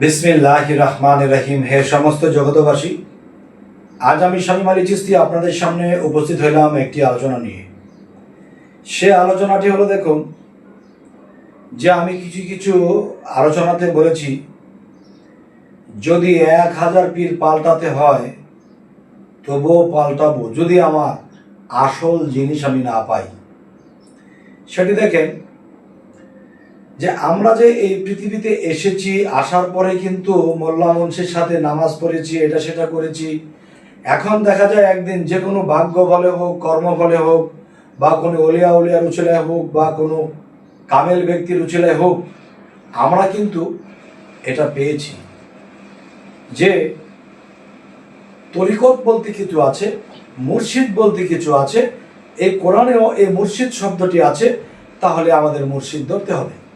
বিসমিল্লাহ রহমান রহিম হে সমস্ত জগতবাসী আজ আমি স্বামী মালি চিস্তি আপনাদের সামনে উপস্থিত হইলাম একটি আলোচনা নিয়ে। সে আলোচনাটি হলো, দেখুন, যে আমি কিছু কিছু আলোচনাতে বলেছি, যদি এক হাজার পীর পাল্টাতে হয়, তবুও পাল্টাবো, যদি আমার আসল জিনিস আমি না পাই। সেটি দেখেন যে আমরা যে এই পৃথিবীতে এসেছি, আসার পরে কিন্তু মোল্লা মুন্সির সাথে নামাজ পড়েছি, এটা সেটা করেছি। এখন দেখা যায় একদিন যে কোনো ভাগ্য বলে হোক, কর্ম বলে হোক, বা কোনো অলিয়া উলিয়ার উচিলায় হোক, বা কোনো কামেল ব্যক্তির উচিলায় হোক, আমরা কিন্তু এটা পেয়েছি। যে তরিকত বলতে কিছু আছে, মুর্শিদ বলতে কিছু আছে, এই কোরআনেও এই মুর্শিদ শব্দটি আছে, তাহলে আমাদের মুর্শিদ ধরতে হবে।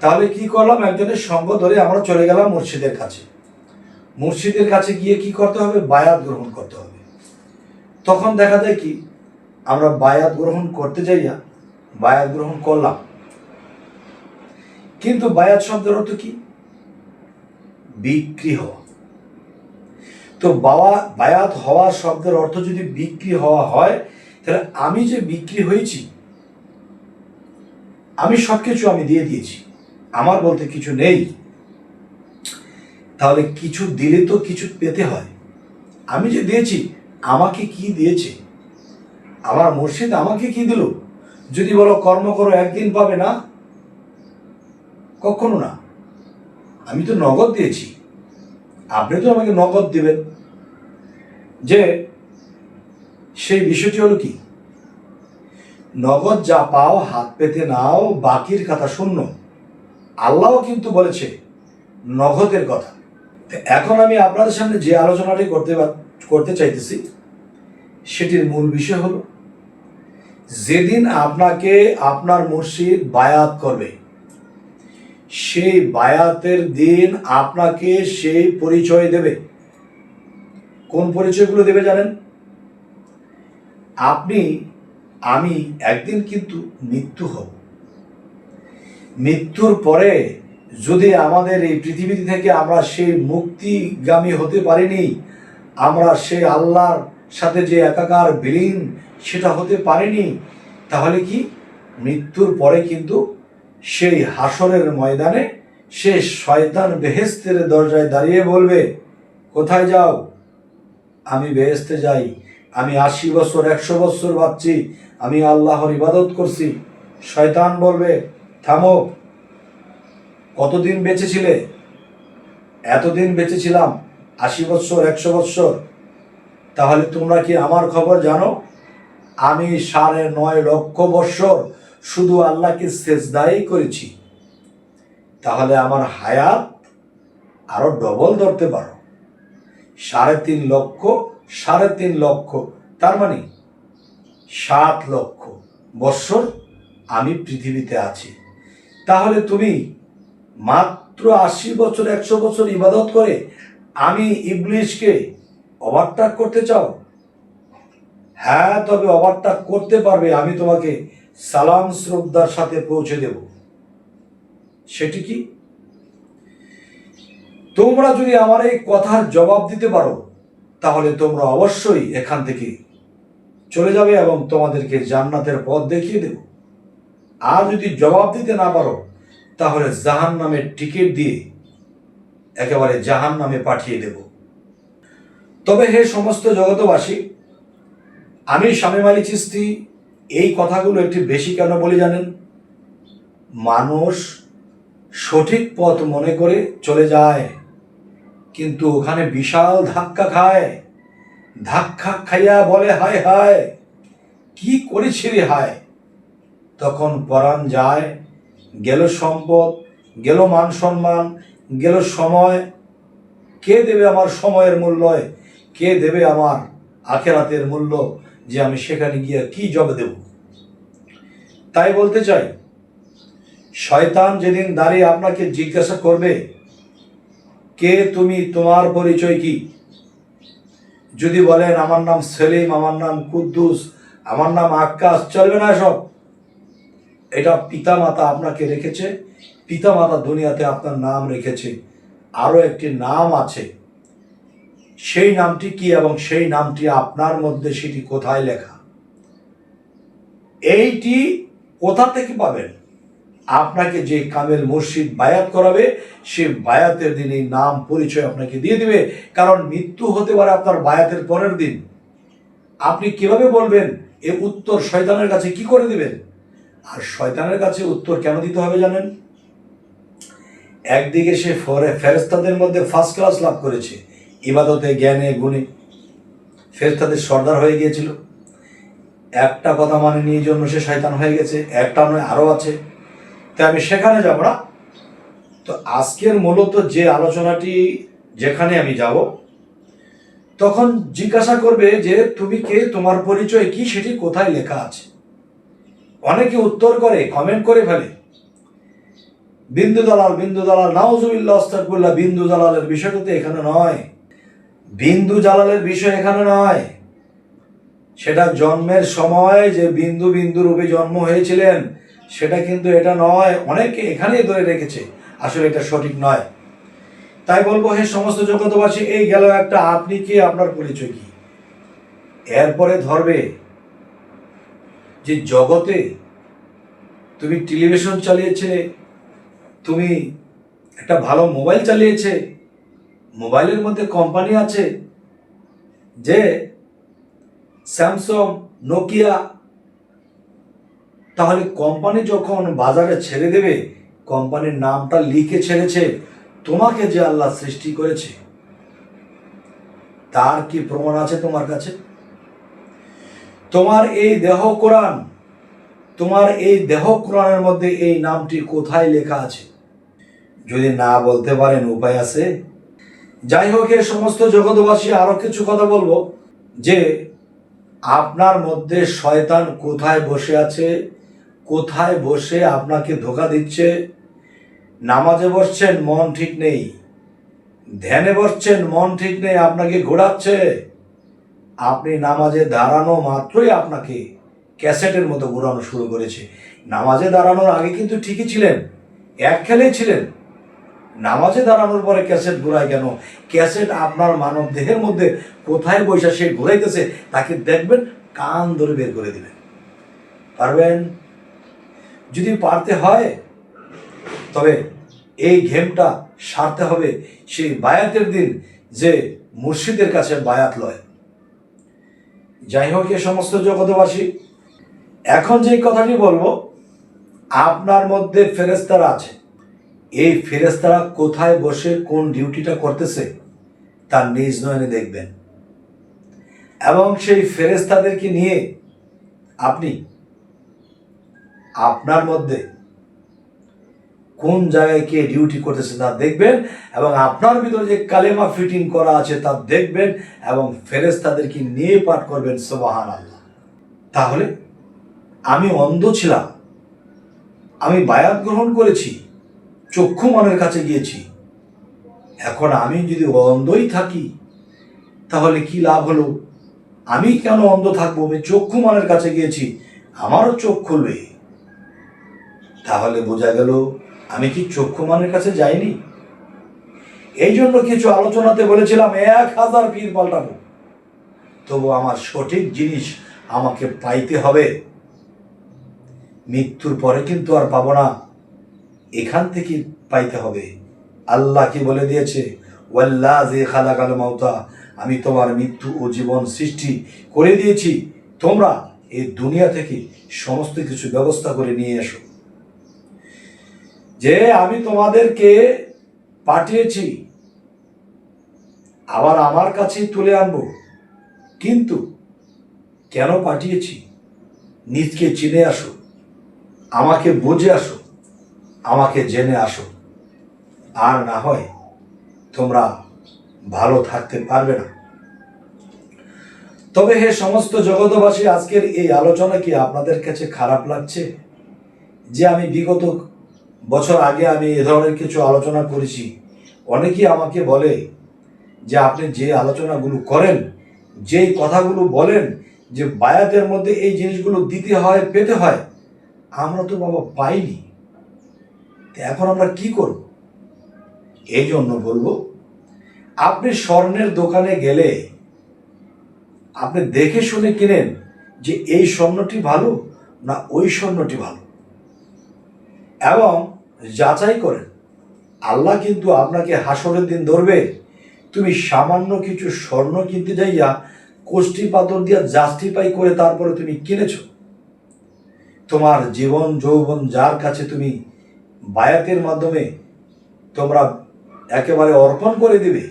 তাহলে কি করলাম? একজনের সঙ্গ ধরে আমরা চলে গেলাম মুর্শিদের কাছে। মুর্শিদের কাছে গিয়ে কি করতে হবে? বায়াত গ্রহণ করতে হবে। তখন দেখা যায় কি, আমরা বায়াত গ্রহণ করতে যাইয়া বায়াত গ্রহণ করলাম। কিন্তু বায়াত শব্দের অর্থ কি? বিক্রি হওয়া। তো বাবা বায়াত হওয়া শব্দের অর্থ যদি বিক্রি হওয়া হয়, তাহলে আমি যে বিক্রি হয়েছি, আমি সব কিছু আমি দিয়ে দিয়েছি। আমার বলতে কিছু নেই, তাহলে কিছু দিলে তো কিছু পেতে হয়। আমি যে দিয়েছি, আমাকে কি দিয়েছে? আমার মুর্শিদ আমাকে কি দিল? যদি বলো কর্ম করো, একদিন পাবে না? কখনো না। আমি তো নগদ দিয়েছি। আপনি তো আমাকে নগদ দেবেন। যে, সেই বিষয়টি হলো কি? নগদ যা পাও, হাত পেতে নাও, বাকির কথা শূন্য। আল্লাহও কিন্তু বলেছে, নগদের কথা। এখন আমি আপনাদের সামনে যে আলোচনাটি করতে করতে চাইতেছি, সেটির মূল বিষয় হলো, যেদিন আপনাকে আপনার মুর্শিদ বায়াত করবে, সেই বায়াতের দিন আপনাকে সেই পরিচয় দেবে। কোন পরিচয়গুলো দেবে জানেন? আপনি, আমি একদিন কিন্তু মৃত্যু হব। মৃত্যুর পরে যদি আমাদের এই পৃথিবী থেকে আমরা সেই মুক্তিগামী হতে পারিনি, আমরা সেই আল্লাহর সাথে যে একাকার বিলীন সেটা হতে পারিনি, তাহলে কি? মৃত্যুর পরে কিন্তু সেই হাসরের ময়দানে সে শয়তান বেহেস্তের দরজায় দাঁড়িয়ে বলবে, কোথায় যাও? আমি বেহেস্তে যাই। আমি আশি বছর, একশো বছর ভাবছি আমি আল্লাহর ইবাদত করছি। শয়তান বলবে থামো। কতদিন বেঁচে ছিলে এতদিন বেঁচে ছিলাম আশি বৎসর, একশো বৎসর। তাহলে তোমরা কি আমার খবর জানো? আমি সাড়ে নয় লক্ষ বৎসর শুধু আল্লাহকে সেজদাই করেছি। তাহলে আমার হায়াত আরও ডবল ধরতে পারো। সাড়ে তিন লক্ষ, সাড়ে তিন লক্ষ, তার মানে সাত লক্ষ বৎসর আমি পৃথিবীতে আছি। তাহলে তুমি মাত্র আশি বছর, একশো বছর ইবাদত করে আমি ইবলিশকে ওভারটাক করতে চাও? হ্যাঁ তবে ওভারটাক করতে পারবে, আমি তোমাকে সালাম শ্রদ্ধার সাথে পৌঁছে দেব। সেটি কি? তোমরা যদি আমার এই কথার জবাব দিতে পারো, তাহলে তোমরা অবশ্যই এখান থেকে চলে যাবে এবং তোমাদেরকে জান্নাতের পথ দেখিয়ে দেব। আর যদি জবাব দিতে না পারো, তাহলে জাহান নামের টিকিট দিয়ে একেবারে জাহান নামে পাঠিয়ে দেব। তবে হে সমস্ত জগতবাসী আমি স্বামী মালি চিস্তি এই কথাগুলো একটু বেশি কেন বলি জানেন? মানুষ সঠিক পথ মনে করে চলে যায়, কিন্তু ওখানে বিশাল ধাক্কা খায়। ধাক্কা খাইয়া বলে, হায় হায়, কি করেছি রে হায়? তখন পরাণ যায়। গেল সম্পদ, গেল মান সম্মান, গেল সময়। কে দেবে আমার সময়ের মূল্য? কে দেবে আমার আখেরাতের মূল্য যে আমি সেখানে গিয়ে কি জব দেব? তাই বলতে চাই, শয়তান যেদিন দাঁড়িয়ে আপনাকে জিজ্ঞাসা করবে, কে তুমি, তোমার পরিচয় কি? যদি বলেন, আমার নাম সেলিম, আমার নাম কুদ্দুস, আমার নাম আক্কাস, চলবে না সব এটা পিতা মাতা আপনাকে রেখেছে, পিতামাতা দুনিয়াতে আপনার নাম রেখেছে, আরও একটি নাম আছে। সেই নামটি কি এবং সেই নামটি আপনার মধ্যে সেটি কোথায় লেখা? এইটি কোথা থেকে পাবেন? আপনাকে যে কামেল মুর্শিদ বায়াত করাবে, সে বায়াতের দিন এই নাম পরিচয় আপনাকে দিয়ে দিবে, কারণ মৃত্যু হতে পারে আপনার বায়াতের পরের দিন। আপনি কীভাবে বলবেন, এ উত্তর শয়তানের কাছে কি করে দিবেন? আর শয়তানের কাছে উত্তর কেন দিতে হবে জানেন? একদিকে সে ফরে ফেরেস্তাদের মধ্যে ফার্স্ট ক্লাস লাভ করেছে, ইবাদতে, জ্ঞানে, গুণে। ফেরেস্তাদের সর্দার হয়ে গিয়েছিল। একটা কথা মানে নিয়ে জন্য সে শয়তান হয়ে গেছে, একটা নয় আরও আছে। তাই আমি সেখানে যাব না। তো আজকের মূলত যে আলোচনাটি যেখানে আমি যাব, তখন জিজ্ঞাসা করবে যে, তুমি কে? তোমার পরিচয় কি? সেটি কোথায় লেখা আছে? অনেকে উত্তর করে কমেন্ট করে ফেলে। বিন্দু দালাল বিন্দু দালাল, নাউজুবিল্লাহ আস্তাকুল্লাহ বিন্দু দালালের বিষয়টা তো এখানে নয়। বিন্দু জালালের বিষয় এখানে নয়। সেটা জন্মের সময় যে বিন্দু বিন্দু রূপে জন্ম হয়েছিলেন, সেটা কিন্তু এটা নয়। অনেকে এখানেই ধরে রেখেছে, আসলে এটা সঠিক নয়। তাই বলব, হে সমস্ত জগতবাসী এই গেল একটা, আপনি কি, আপনার পরিচয় কি? এরপরে ধরবে। যে জগতে তুমি টেলিভিশন চালিয়েছে, তুমি একটা ভালো মোবাইল চালিয়েছে, মোবাইলের মধ্যে কোম্পানি আছে যে স্যামসং, নোকিয়া, তাহলে কোম্পানি যখন বাজারে ছেড়ে দেবে, কোম্পানির নামটা লিখে ছেড়েছে, তোমাকে যে আল্লাহ সৃষ্টি করেছে, তার কি প্রমাণ আছে তোমার কাছে? তোমার এই দেহ কোরআন, তোমার এই দেহ কোরআনের মধ্যে এই নামটি কোথায় লেখা আছে? যদি না বলতে পারেন, উপায় আছে? যাই হোক, এ সমস্ত জগতবাসী আরও কিছু কথা বলব। যে আপনার মধ্যে শয়তান কোথায় বসে আছে, কোথায় বসে আপনাকে ধোকা দিচ্ছে? নামাজে বসছেন, মন ঠিক নেই। ধ্যানে বসছেন, মন ঠিক নেই, আপনাকে ঘোরাচ্ছে। আপনি নামাজে দাঁড়ানো মাত্রই আপনাকে ক্যাসেটের মতো ঘোরানো শুরু করেছে। নামাজে দাঁড়ানোর আগে কিন্তু ঠিকই ছিলেন এক খেলেই ছিলেন। নামাজে দাঁড়ানোর পরে ক্যাসেট ঘোরায় কেন? ক্যাসেট আপনার মানব দেহের মধ্যে কোথায় বৈশা সে ঘুরাইতেছে, তাকে দেখবেন, কান ধরে বের করে দিবেন। পারবেন? যদি পারতে হয়, তবে এই ঘেমটা সারতে হবে। সেই বায়াতের দিন যে মুর্শিদের কাছে বায়াত লয়। যাই হোক এ সমস্ত জগতবাসী এখন যে কথাটি বলব, আপনার মধ্যে ফেরেস্তারা আছে। এই ফেরেস্তারা কোথায় বসে কোন ডিউটিটা করতেছে, তার নিজ নয়নে দেখবেন। এবং সেই ফেরেস্তাদেরকে নিয়ে আপনি, আপনার মধ্যে কোন জায়গায় কে ডিউটি করতেছে তা দেখবেন এবং আপনার ভিতরে যে কালেমা ফিটিং করা আছে তা দেখবেন এবং ফেরেস তাদেরকে নিয়ে পাঠ করবেন সোবাহান আল্লাহ তাহলে আমি অন্ধ ছিলাম, আমি বায়াত গ্রহণ করেছি, চক্ষু মনের কাছে গিয়েছি। এখন আমি যদি অন্ধই থাকি, তাহলে কি লাভ হলো? আমি কেন অন্ধ থাকব? আমি চক্ষু মনের কাছে গিয়েছি, আমারও চোখ খুলবে। তাহলে বোঝা গেল আমি কি চক্ষু মানের কাছে যাইনি? এই জন্য কিছু আলোচনাতে বলেছিলাম, এক হাজার পীর পাল্টাবো। তবু আমার সঠিক জিনিস আমাকে পাইতে হবে। মৃত্যুর পরে কিন্তু আর পাবো না। এখান থেকে পাইতে হবে। আল্লাহ কি বলে দিয়েছে? ওয়াল্লাহ যে খালাকাল মাউতা, আমি তোমার মৃত্যু ও জীবন সৃষ্টি করে দিয়েছি। তোমরা এই দুনিয়া থেকে সমস্ত কিছু ব্যবস্থা করে নিয়ে এসো। যে আমি তোমাদেরকে পাঠিয়েছি, আবার আমার কাছেই তুলে আনব। কিন্তু কেন পাঠিয়েছি? নিজকে চিনে আসো, আমাকে বুঝে আসো, আমাকে জেনে আসো। আর না হয় তোমরা ভালো থাকতে পারবে না। তবে হে সমস্ত জগতবাসী আজকের এই আলোচনা কি আপনাদের কাছে খারাপ লাগছে? যে আমি বিগত বছর আগে আমি এ ধরনের কিছু আলোচনা করেছি। অনেকেই আমাকে বলে যে আপনি যে আলোচনাগুলো করেন, যেই কথাগুলো বলেন, যে বায়াতের মধ্যে এই জিনিসগুলো দিতে হয়, পেতে হয়, আমরা তো বাবা পাইনি। এখন আমরা কি করব? এই জন্য বলব, আপনি স্বর্ণের দোকানে গেলে আপনি দেখে শুনে কিনেন যে এই স্বর্ণটি ভালো না ওই স্বর্ণটি ভালো। এবং যাচাই করেন, আল্লাহ কিন্তু আপনাকে হাসরের দিন ধরবে। তুমি সামান্য কিছু স্বর্ণ কিনতে যাইয়া কোষ্ঠী পাথর দিয়া জাস্টিফাই করে তারপরে তুমি কিনেছো। তোমার জীবন, যৌবন যার কাছে তুমি বায়াতের মাধ্যমে তোমরা একেবারে অর্পণ করে দিবে,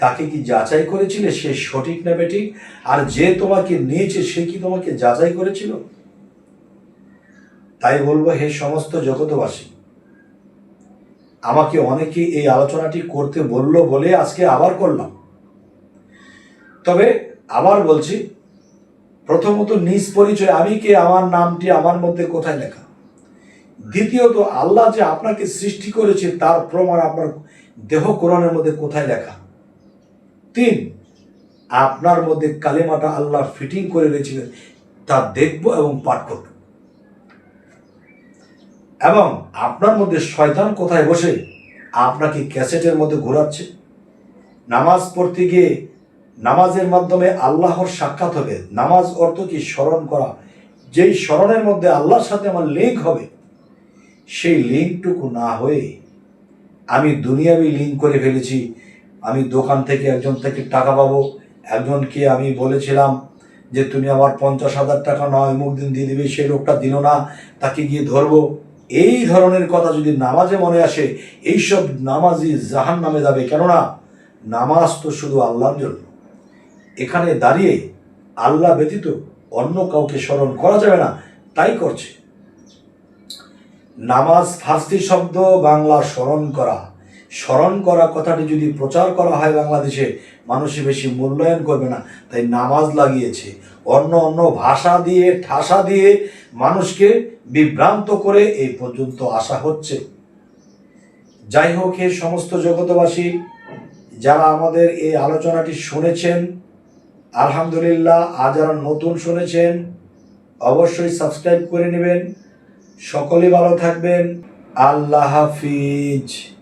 তাকে কি যাচাই করেছিলে সে সঠিক না বেঠিক? আর যে তোমাকে নিয়েছে সে কি তোমাকে যাচাই করেছিল? তাই বলব, হে সমস্ত জগতবাসী আমাকে অনেকে এই আলোচনাটি করতে বলল বলে আজকে আবার করলাম। তবে আবার বলছি, প্রথমত নিজ পরিচয়, আমি কে, আমার নামটি, আমার মধ্যে কোথায় লেখা? দ্বিতীয়ত, আল্লাহ যে আপনাকে সৃষ্টি করেছে, তার প্রমাণ আপনার দেহ কোরআনের মধ্যে কোথায় লেখা? তিন, আপনার মধ্যে কালেমাটা আল্লাহ ফিটিং করে রেখেছিলেন, তা দেখব এবং পাঠ করব। এবং আপনার মধ্যে শয়তান কোথায় বসে? আপনাকে ক্যাসেটের মধ্যে ঘোরাচ্ছে। নামাজ পড়তে গিয়ে নামাজের মাধ্যমে আল্লাহর সাক্ষাৎ হবে। নামাজ অর্থ কি? স্মরণ করা। যেই স্মরণের মধ্যে আল্লাহর সাথে আমার লিঙ্ক হবে, সেই লিঙ্কটুকু না হয়ে আমি দুনিয়াবি লিঙ্ক করে ফেলেছি। আমি দোকান থেকে একজন থেকে টাকা পাবো। একজনকে আমি বলেছিলাম যে, তুমি আমার পঞ্চাশ হাজার টাকা নয় মুখ দিন দিয়ে দিবে সেই লোকটা দিল না, তাকে গিয়ে ধরবো। এই ধরনের কথা যদি নামাজে মনে আসে, এইসব নামাজি জাহান নামে যাবে। কেননা, নামাজ তো শুধু আল্লাহর জন্য। এখানে দাঁড়িয়ে আল্লাহ ব্যতীত অন্য কাউকে স্মরণ করা যাবে না, তাই করছে। নামাজ ফার্সি শব্দ, বাংলা স্মরণ করা। স্মরণ করা কথাটি যদি প্রচার করা হয় বাংলাদেশে, মানুষে বেশি মূল্যায়ন করবে না, তাই নামাজ লাগিয়েছে। অন্য অন্য ভাষা দিয়ে, ঠাসা দিয়ে মানুষকে বিভ্রান্ত করে এই পর্যন্ত আসা হচ্ছে। যাই হোক, এ সমস্ত জগতবাসী যারা আমাদের এই আলোচনাটি শুনেছেন, আলহামদুলিল্লাহ, আর যারা নতুন শুনেছেন, অবশ্যই সাবস্ক্রাইব করে নেবেন। সকলে ভালো থাকবেন। আল্লাহ হাফিজ।